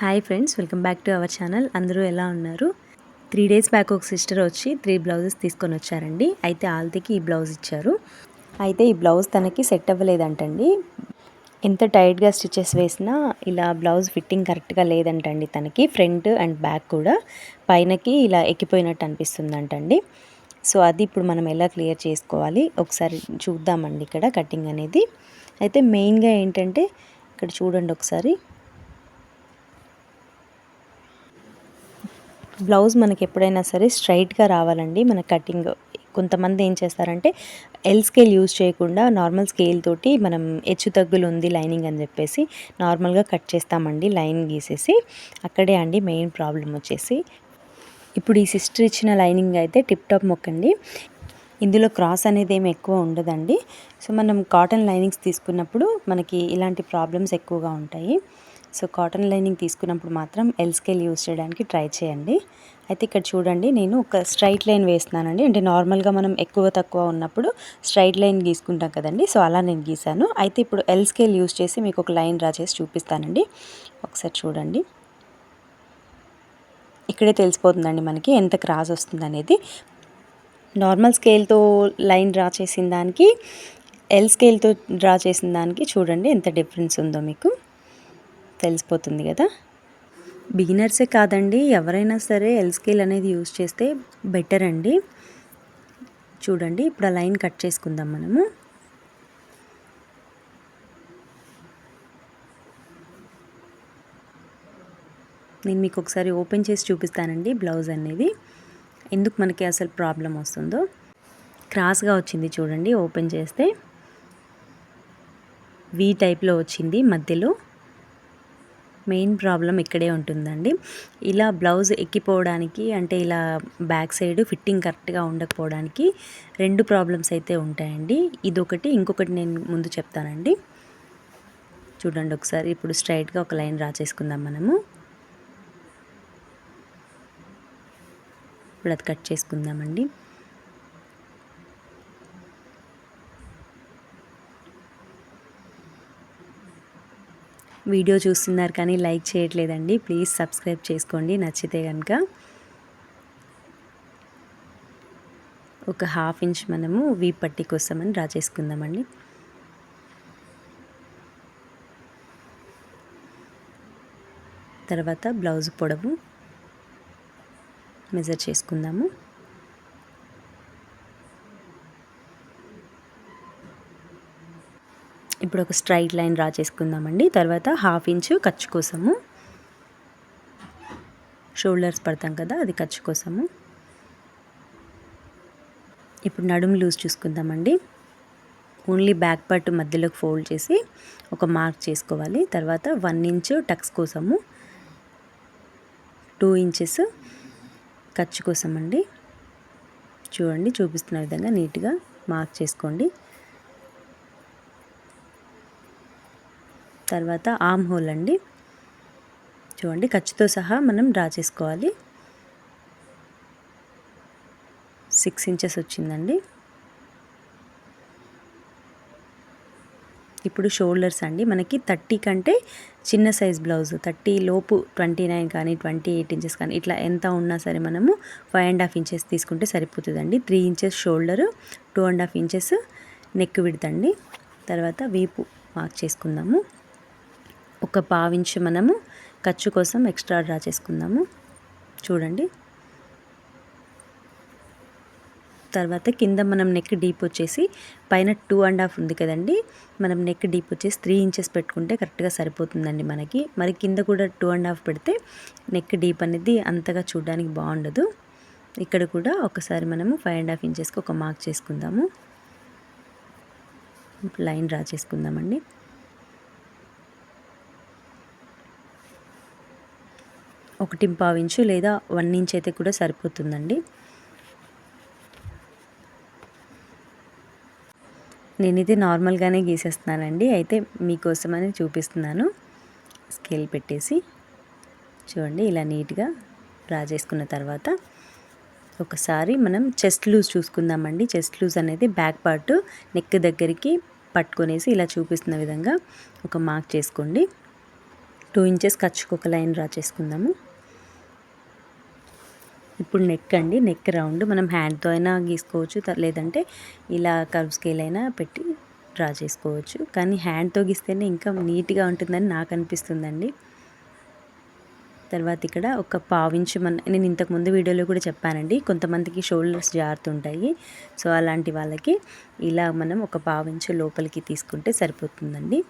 Hi friends welcome back to our channel. అందరూ ఎలా ఉన్నారు? త్రీ డేస్ బ్యాక్ ఒక సిస్టర్ వచ్చి త్రీ బ్లౌజెస్ తీసుకొని వచ్చారండి. అయితే ఆల్తీకి ఈ బ్లౌజ్ ఇచ్చారు. అయితే ఈ బ్లౌజ్ తనకి సెట్ అవ్వలేదంటండి. ఎంత టైట్గా స్టిచెస్ వేసినా ఇలా బ్లౌజ్ ఫిట్టింగ్ కరెక్ట్గా లేదంటండి తనకి. ఫ్రంట్ అండ్ బ్యాక్ కూడా పైనకి ఇలా ఎక్కిపోయినట్టు అనిపిస్తుందంటండి. సో అది ఇప్పుడు మనం ఎలా క్లియర్ చేసుకోవాలి? ఒకసారి చూద్దామండి ఇక్కడ కటింగ్ అనేది. అయితే మెయిన్గా ఏంటంటే ఇక్కడ చూడండి ఒకసారి. బ్లౌజ్ మనకి ఎప్పుడైనా సరే స్ట్రైట్గా రావాలండి. మన కటింగ్ కొంతమంది ఏం చేస్తారంటే ఎల్ స్కేల్ యూజ్ చేయకుండా నార్మల్ స్కేల్ తోటి మనం హెచ్చు తగ్గులు ఉంది లైనింగ్ అని చెప్పేసి నార్మల్గా కట్ చేస్తామండి లైన్ గీసేసి. అక్కడే అండి మెయిన్ ప్రాబ్లం వచ్చేసి. ఇప్పుడు ఈ సిస్టర్ ఇచ్చిన లైనింగ్ అయితే టిప్ టాప్ మొక్కండి. ఇందులో క్రాస్ అనేది ఏమి ఎక్కువ ఉండదండి. సో మనం కాటన్ లైనింగ్స్ తీసుకున్నప్పుడు మనకి ఇలాంటి ప్రాబ్లమ్స్ ఎక్కువగా ఉంటాయి. సో కాటన్ లైనింగ్ తీసుకున్నప్పుడు మాత్రం ఎల్ స్కేల్ యూస్ చేయడానికి ట్రై చేయండి. అయితే ఇక్కడ చూడండి నేను ఒక స్ట్రైట్ లైన్ వేస్తున్నానండి. అంటే నార్మల్గా మనం ఎక్కువ తక్కువ ఉన్నప్పుడు స్ట్రైట్ లైన్ గీసుకుంటాం కదండి సో అలా నేను గీసాను. అయితే ఇప్పుడు ఎల్ స్కేల్ యూస్ చేసి మీకు ఒక లైన్ డ్రా చేసి చూపిస్తానండి. ఒకసారి చూడండి. ఇక్కడే తెలిసిపోతుందండి మనకి ఎంత క్రాస్ వస్తుంది అనేది. నార్మల్ స్కేల్తో లైన్ డ్రా చేసిన దానికి ఎల్ స్కేల్తో డ్రా చేసిన దానికి చూడండి ఎంత డిఫరెన్స్ ఉందో మీకు. తెలిసిపోతుంది కదా? బిగినర్సే కాదండి ఎవరైనా సరే ఎల్ స్కేల్ అనేది యూజ్ చేస్తే బెటర్ అండి. చూడండి ఇప్పుడు ఆ లైన్ కట్ చేసుకుందాం మనము. నేను మీకు ఒకసారి ఓపెన్ చేసి చూపిస్తానండి బ్లౌజ్ అనేది. ఎందుకు మనకి అసలు ప్రాబ్లం వస్తుందో. క్రాస్గా వచ్చింది చూడండి ఓపెన్ చేస్తే. వి టైప్లో వచ్చింది మధ్యలో. మెయిన్ ప్రాబ్లం ఇక్కడే ఉంటుందండి. ఇలా బ్లౌజ్ ఎక్కిపోవడానికి అంటే ఇలా బ్యాక్ సైడ్ ఫిట్టింగ్ కరెక్ట్గా ఉండకపోవడానికి రెండు ప్రాబ్లమ్స్ అయితే ఉంటాయండి. ఇదొకటి ఇంకొకటి నేను ముందు చెప్తానండి. చూడండి ఒకసారి ఇప్పుడు స్ట్రైట్గా ఒక లైన్ డ్రా చేసుకుందాం మనము. ఇప్పుడు అది కట్ చేసుకుందామండి. వీడియో చూస్తున్నారు కానీ లైక్ చేయట్లేదండి. ప్లీజ్ సబ్స్క్రైబ్ చేసుకోండి. నచ్చితే కనుక ఒక హాఫ్ ఇంచ్ మనము వీ పట్టి కోసమని డ్రా చేసుకుందామండి తర్వాత బ్లౌజ్ పొడవు మెజర్ చేసుకుందాము. ఇప్పుడు ఒక స్ట్రైట్ లైన్ డ్రా చేసుకుందామండి తర్వాత హాఫ్ ఇంచు ఖర్చు కోసము. షోల్డర్స్ పడతాం కదా అది ఖర్చు కోసము. ఇప్పుడు నడుము లూజ్ చూసుకుందామండి. ఓన్లీ బ్యాక్ పార్ట్ మధ్యలోకి ఫోల్డ్ చేసి ఒక మార్క్ చేసుకోవాలి. తర్వాత వన్ ఇంచు టక్స్ కోసము. టూ ఇంచెస్ ఖర్చు కోసం అండి చూడండి చూపిస్తున్న విధంగా నీట్గా మార్క్ చేసుకోండి. తర్వాత ఆమ్ హోల్ అండి. చూడండి ఖర్చుతో సహా మనం డ్రా చేసుకోవాలి. సిక్స్ ఇంచెస్ వచ్చిందండి. ఇప్పుడు షోల్డర్స్ అండి. మనకి థర్టీ కంటే చిన్న సైజ్ బ్లౌజ్ థర్టీ లోపు ట్వంటీ నైన్ కానీ ట్వంటీ ఎయిట్ ఇంచెస్ కానీ ఇట్లా ఎంత ఉన్నా సరే మనము ఫైవ్ అండ్ హాఫ్ ఇంచెస్ తీసుకుంటే సరిపోతుందండి. Three inches shoulder two and half inches neck విడతండి తర్వాత వీపు మార్క్ చేసుకుందాము. ఒక పావించు మనము ఖర్చు కోసం ఎక్స్ట్రా డ్రా చేసుకుందాము. చూడండి. తర్వాత కింద మనం నెక్ డీప్ వచ్చేసి పైన టూ అండ్ హాఫ్ ఉంది కదండి. మనం నెక్ డీప్ వచ్చేసి త్రీ ఇంచెస్ పెట్టుకుంటే కరెక్ట్గా సరిపోతుందండి మనకి. మరి కింద కూడా టూ అండ్ హాఫ్ పెడితే నెక్ డీప్ అనేది అంతగా చూడడానికి బాగుండదు. ఇక్కడ కూడా ఒకసారి మనము ఫైవ్ అండ్ హాఫ్ ఇంచెస్కి ఒక మార్క్ చేసుకుందాము. లైన్ డ్రా చేసుకుందామండి. ఒకటి ఇంచు లేదా వన్ ఇంచ్ అయితే కూడా సరిపోతుందండి. నేనైతే నార్మల్గానే గీసేస్తున్నానండి. అయితే మీకోసమని చూపిస్తున్నాను. స్కేల్ పెట్టేసి చూడండి ఇలా నీట్గా డ్రా చేసుకున్న తర్వాత ఒకసారి మనం చెస్ట్ లూజ్ చూసుకుందామండి. చెస్ట్ లూజ్ అనేది బ్యాక్ పార్ట్ నెక్ దగ్గరికి పట్టుకొనేసి ఇలా చూపిస్తున్న విధంగా ఒక మార్క్ చేసుకోండి. టూ ఇంచెస్ ఖర్చుకు ఒక లైన్ డ్రా చేసుకుందాము ఇప్పుడు నెక్ అండి. నెక్ రౌండ్ మనం హ్యాండ్తో అయినా గీసుకోవచ్చు. లేదంటే ఇలా కర్వ్ స్కేల్ అయినా పెట్టి డ్రా చేసుకోవచ్చు. కానీ హ్యాండ్తో గీస్తేనే ఇంకా నీట్గా ఉంటుందని నాకు అనిపిస్తుందండి. తర్వాత ఇక్కడ ఒక పావించు మన నేను ఇంతకు ముందు వీడియోలో కూడా చెప్పానండి. కొంతమందికి షోల్డర్స్ జారుతుంటాయి. సో అలాంటి వాళ్ళకి ఇలా మనం ఒక పావించు లోపలికి తీసుకుంటే సరిపోతుందండి.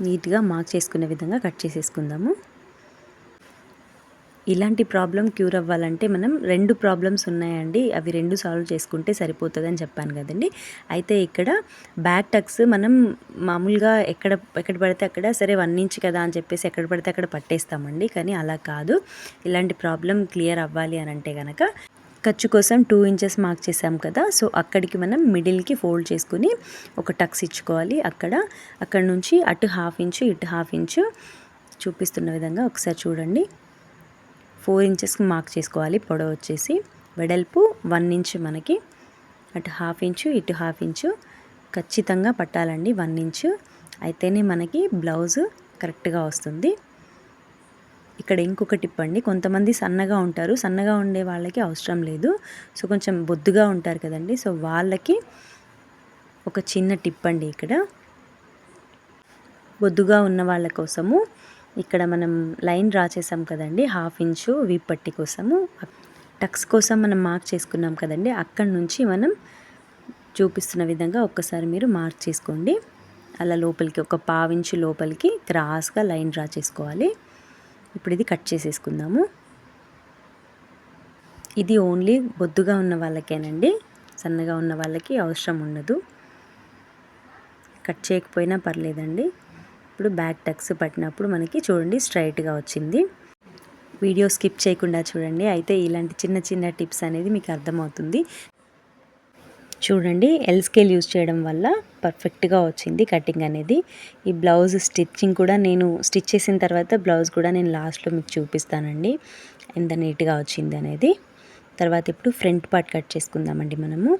నీట్గా మార్క్ చేసుకునే విధంగా కట్ చేసేసుకుందాము. ఇలాంటి ప్రాబ్లం క్యూర్ అవ్వాలంటే మనం రెండు ప్రాబ్లమ్స్ ఉన్నాయండి. అవి రెండు సాల్వ్ చేసుకుంటే సరిపోతుంది అని చెప్పాను కదండి. అయితే ఇక్కడ బ్యాక్ టక్స్ మనం మామూలుగా ఎక్కడ ఎక్కడ పడితే అక్కడ సరే వన్ ఇంచ్ కదా అని చెప్పేసి ఎక్కడ పడితే అక్కడ పట్టేస్తామండి. కానీ అలా కాదు. ఇలాంటి ప్రాబ్లం క్లియర్ అవ్వాలి అని అంటే కనుక ఖర్చు కోసం టూ ఇంచెస్ మార్క్ చేసాం కదా. సో అక్కడికి మనం మిడిల్కి ఫోల్డ్ చేసుకుని ఒక టక్స్ ఇచ్చుకోవాలి. అక్కడ అక్కడ నుంచి అటు హాఫ్ ఇంచు ఇటు హాఫ్ ఇంచు చూపిస్తున్న విధంగా ఒకసారి చూడండి. ఫోర్ ఇంచెస్కి మార్క్ చేసుకోవాలి. పొడవు వచ్చేసి వెడల్పు వన్ ఇంచ్ మనకి. అటు హాఫ్ ఇంచు ఇటు హాఫ్ ఇంచు. ఖచ్చితంగా పట్టాలండి వన్ ఇంచు. అయితేనే మనకి బ్లౌజ్ కరెక్ట్గా వస్తుంది. ఇక్కడ ఇంకొక టిప్ అండి. కొంతమంది సన్నగా ఉంటారు. సన్నగా ఉండే వాళ్ళకి అవసరం లేదు. సో కొంచెం బొద్దుగా ఉంటారు కదండి. సో వాళ్ళకి ఒక చిన్న టిప్ అండి ఇక్కడ. బొద్దుగా ఉన్న వాళ్ళ కోసము ఇక్కడ మనం లైన్ డ్రా చేసాం కదండి హాఫ్ ఇంచు వీప్ పట్టి కోసము. టక్స్ కోసం మనం మార్క్ చేసుకున్నాం కదండి అక్కడి నుంచి మనం చూపిస్తున్న విధంగా ఒక్కసారి మీరు మార్క్ చేసుకోండి. అలా లోపలికి ఒక పావించు లోపలికి క్రాస్గా లైన్ డ్రా చేసుకోవాలి. ఇప్పుడు ఇది కట్ చేసేసుకుందాము. ఇది ఓన్లీ బొద్దుగా ఉన్న వాళ్ళకేనండి సన్నగా ఉన్న వాళ్ళకి అవసరం ఉండదు. కట్ చేయకపోయినా పర్లేదండి. ఇప్పుడు బ్యాక్ టక్స్ పట్టినప్పుడు మనకి చూడండి స్ట్రైట్గా వచ్చింది. వీడియో స్కిప్ చేయకుండా చూడండి. అయితే ఇలాంటి చిన్న చిన్న టిప్స్ అనేది మీకు అర్థమవుతుంది. చూడండి ఎల్ స్కేల్ యూజ్ చేయడం వల్ల పర్ఫెక్ట్గా వచ్చింది కటింగ్ అనేది. ఈ బ్లౌజ్ స్టిచ్చింగ్ కూడా నేను స్టిచ్ చేసిన తర్వాత బ్లౌజ్ కూడా నేను లాస్ట్లో మీకు చూపిస్తానండి. ఎంత నీట్గా వచ్చింది అనేది. తర్వాత ఇప్పుడు ఫ్రంట్ పార్ట్ కట్ చేసుకుందామండి మనము.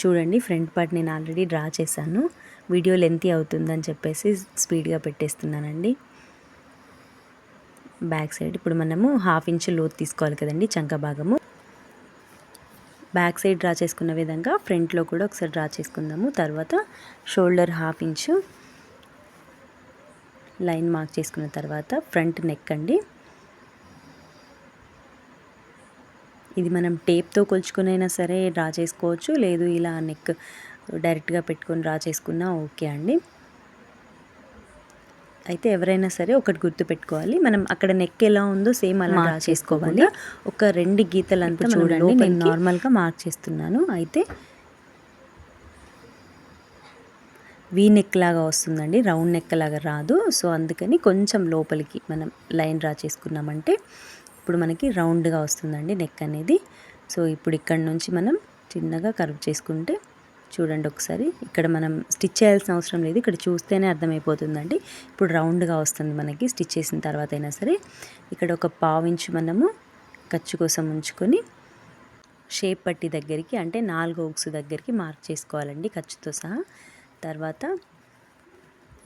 చూడండి ఫ్రంట్ పార్ట్ నేను ఆల్రెడీ డ్రా చేశాను. వీడియో లెంతీ అవుతుందని చెప్పేసి స్పీడ్గా పెట్టేస్తున్నానండి. బ్యాక్ సైడ్ ఇప్పుడు మనము హాఫ్ ఇంచ్ లోతు తీసుకోవాలి కదండి చంక భాగము. బ్యాక్ సైడ్ డ్రా చేసుకున్న విధంగా ఫ్రంట్లో కూడా ఒకసారి డ్రా చేసుకుందాము. తర్వాత shoulder half inch line mark చేసుకున్న తర్వాత ఫ్రంట్ నెక్ అండి. ఇది మనం టేప్తో కొలుచుకునైనా సరే డ్రా చేసుకోవచ్చు లేదు ఇలా నెక్ డైరెక్ట్గా పెట్టుకొని డ్రా చేసుకున్నా ఓకే అండి. అయితే ఎవరైనా సరే ఒకటి గుర్తు పెట్టుకోవాలి. మనం అక్కడ నెక్ ఎలా ఉందో సేమ్ అలా డ్రా చేసుకోవాలి. ఒక రెండు గీతలంతా చూడండి నేను నార్మల్గా మార్క్ చేస్తున్నాను. అయితే వీ నెక్ లాగా వస్తుందండి. రౌండ్ నెక్ లాగా రాదు. సో అందుకని కొంచెం లోపలికి మనం లైన్ డ్రా చేసుకున్నామంటే ఇప్పుడు మనకి రౌండ్గా వస్తుందండి నెక్ అనేది. సో ఇప్పుడు ఇక్కడ నుంచి మనం చిన్నగా కర్వ్ చేసుకుంటే చూడండి ఒకసారి. ఇక్కడ మనం స్టిచ్ చేయాల్సిన అవసరం లేదు. ఇక్కడ చూస్తేనే అర్థమైపోతుందండి. ఇప్పుడు రౌండ్గా వస్తుంది మనకి స్టిచ్ చేసిన తర్వాత అయినా సరే. ఇక్కడ ఒక పావించు మనము ఖర్చు కోసం ఉంచుకొని షేప్ పట్టి దగ్గరికి అంటే నాలుగు ఒక్స్ దగ్గరికి మార్క్ చేసుకోవాలండి ఖర్చుతో సహా. తర్వాత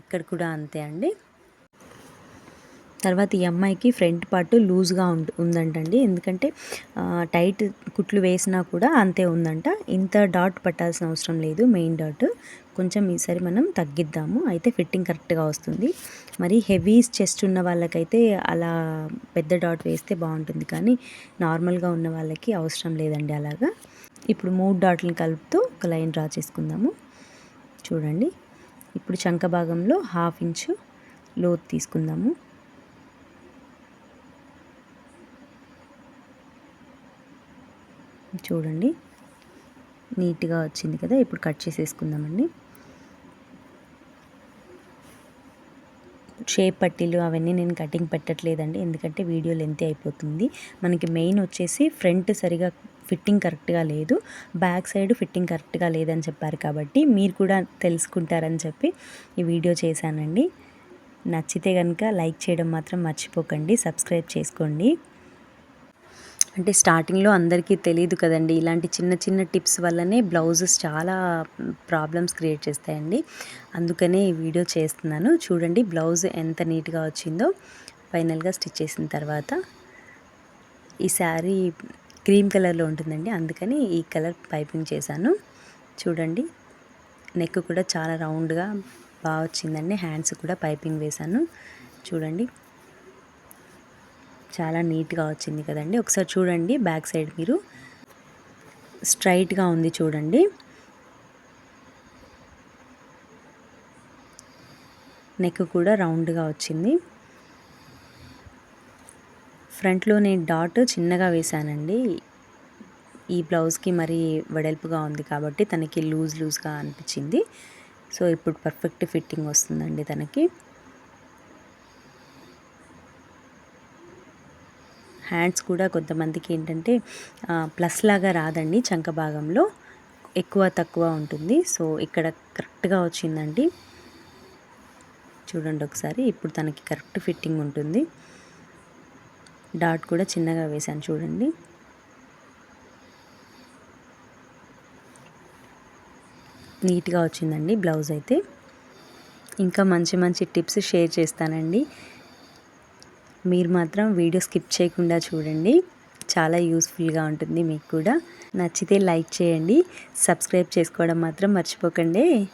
ఇక్కడ కూడా అంతే అండి. తర్వాత ఈ అమ్మాయికి ఫ్రంట్ పార్ట్ లూజ్గా ఉందంటండి. ఎందుకంటే టైట్ కుట్లు వేసినా కూడా అంతే ఉందంట. ఇంత డాట్ పట్టాల్సిన అవసరం లేదు మెయిన్ డాట్. కొంచెం ఈసారి మనం తగ్గిద్దాము. అయితే ఫిట్టింగ్ కరెక్ట్గా వస్తుంది. మరి హెవీ చెస్ట్ ఉన్న వాళ్ళకైతే అలా పెద్ద డాట్ వేస్తే బాగుంటుంది. కానీ నార్మల్గా ఉన్న వాళ్ళకి అవసరం లేదండి అలాగా. ఇప్పుడు మూడు డాట్లను కలుపుతూ ఒక లైన్ డ్రా చేసుకుందాము. చూడండి. ఇప్పుడు చంక భాగంలో హాఫ్ ఇంచు లోతు తీసుకుందాము. చూడండి. నీట్గా వచ్చింది కదా ఇప్పుడు కట్ చేసేసుకుందామండి. షేప్ పట్టీలు అవన్నీ నేను కటింగ్ పెట్టట్లేదండి ఎందుకంటే వీడియో లెంత్ అయిపోతుంది. మనకి మెయిన్ వచ్చేసి ఫ్రంట్ సరిగా ఫిట్టింగ్ కరెక్ట్గా లేదు బ్యాక్ సైడ్ ఫిట్టింగ్ కరెక్ట్గా లేదని చెప్పారు కాబట్టి మీరు కూడా తెలుసుకుంటారని చెప్పి ఈ వీడియో చేశానండి. నచ్చితే కనుక లైక్ చేయడం మాత్రం మర్చిపోకండి సబ్స్క్రైబ్ చేసుకోండి. అంటే స్టార్టింగ్లో అందరికీ తెలియదు కదండి. ఇలాంటి చిన్న చిన్న టిప్స్ వల్లనే బ్లౌజెస్ చాలా ప్రాబ్లమ్స్ క్రియేట్ చేస్తాయండి. అందుకనే ఈ వీడియో చేస్తున్నాను. చూడండి బ్లౌజ్ ఎంత నీట్గా వచ్చిందో. ఫైనల్గా స్టిచ్ చేసిన తర్వాత ఈ శారీ క్రీమ్ కలర్లో ఉంటుందండి. అందుకని ఈ కలర్ పైపింగ్ చేశాను. చూడండి నెక్ కూడా చాలా రౌండ్గా బాగా వచ్చిందండి. హ్యాండ్స్ కూడా పైపింగ్ వేశాను. చూడండి. చాలా నీట్గా వచ్చింది కదండి. ఒకసారి చూడండి బ్యాక్ సైడ్ మీరు. స్ట్రైట్గా ఉంది చూడండి. నెక్ కూడా రౌండ్గా వచ్చింది. ఫ్రంట్లో నేను డాట్ చిన్నగా వేశానండి. ఈ బ్లౌజ్కి మరి వెడల్పుగా ఉంది కాబట్టి తనకి లూజ్ లూజ్గా అనిపించింది. సో ఇప్పుడు పర్ఫెక్ట్ ఫిట్టింగ్ వస్తుందండి తనకి. హ్యాండ్స్ కూడా కొంతమందికి ఏంటంటే ప్లస్ లాగా రాదండి చంక భాగంలో. ఎక్కువ తక్కువ ఉంటుంది. సో ఇక్కడ కరెక్ట్గా వచ్చిందండి. చూడండి ఒకసారి. ఇప్పుడు తనకి కరెక్ట్ ఫిట్టింగ్ ఉంటుంది. డాట్ కూడా చిన్నగా వేశాను చూడండి. నీట్గా వచ్చిందండి బ్లౌజ్ అయితే. ఇంకా మంచి మంచి టిప్స్ షేర్ చేస్తానండి. మీరు మాత్రం వీడియో స్కిప్ చేయకుండా చూడండి. చాలా యూస్ఫుల్గా ఉంటుంది మీకు కూడా. నచ్చితే లైక్ చేయండి. సబ్స్క్రైబ్ చేసుకోవడం మాత్రం మర్చిపోకండి.